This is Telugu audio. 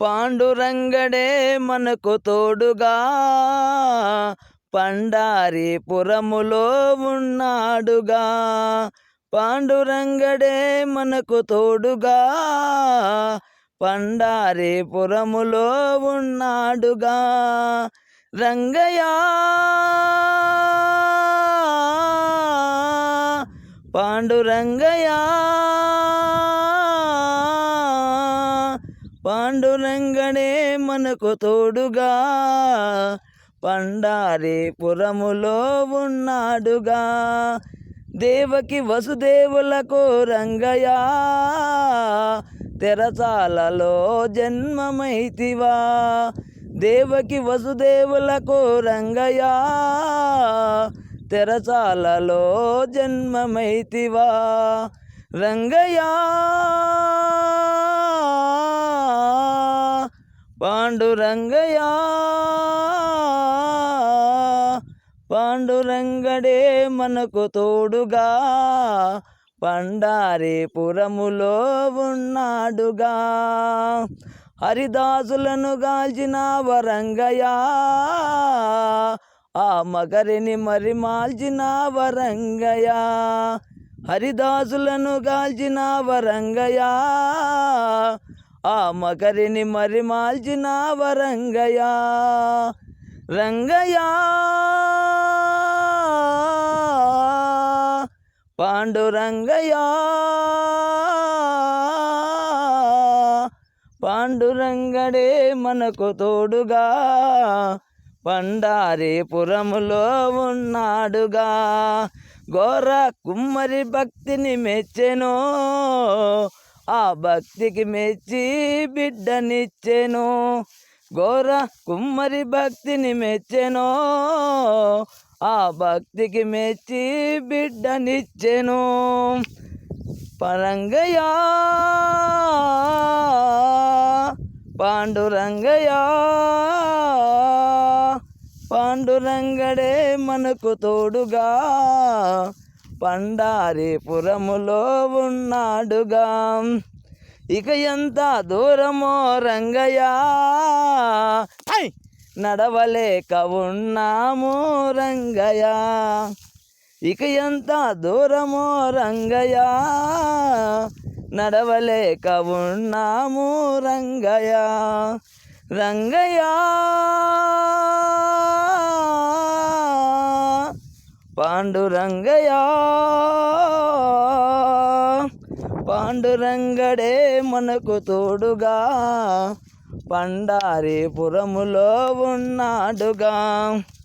పాండురంగడే మనకు తోడుగా పండారిపురములో ఉన్నాడుగా పాండురంగడే మనకు తోడుగా పండారిపురములో ఉన్నాడుగా రంగయ్య పాండురంగయ్య పాండురంగడే మనకు తోడుగా పండారిపురములో ఉన్నాడుగా. దేవకి వసుదేవులకు రంగయా తెరచాలలో జన్మమైతివా. దేవకి వసుదేవులకు రంగయా తెరచాలలో జన్మమైతివా. రంగయా! పాండురంగయా పాండురంగడే మనకు తోడుగా పండారీపురములో ఉన్నాడుగా. హరిదాసులను గాల్చిన వరంగయా ఆ మగరిని మరి మాల్చిన వరంగయా హరిదాసులను గాల్చిన వరంగయా ఆ మకరిని మరి మాల్చిన వరంగయ్య రంగయ్య. పాండురంగయ్య పాండురంగడే మనకు తోడుగా పండారిపురములో ఉన్నాడుగా. గోర కుమ్మరి భక్తిని మెచ్చెనో ఆ భక్తికి మెచ్చి బిడ్డనిచ్చెను. ఘోర కుమ్మరి భక్తిని మెచ్చెను. ఆ భక్తికి మెచ్చి బిడ్డనిచ్చెను. పరంగయ్య పాండురంగయ పాండురంగడే మనకు తోడుగా. పండారిపురములో ఉన్నాడుగా ఇక ఎంత దూరమో రంగయ్య ఐ! నడవలేక ఉన్నాము రంగయ్య ఇక ఎంత దూరమో రంగయ్య నడవలేక ఉన్నాము రంగయ్య రంగయ్య పాండురంగయ్య. పాండురంగడే మనకు తోడుగా పండారిపురములో ఉన్నాడుగా.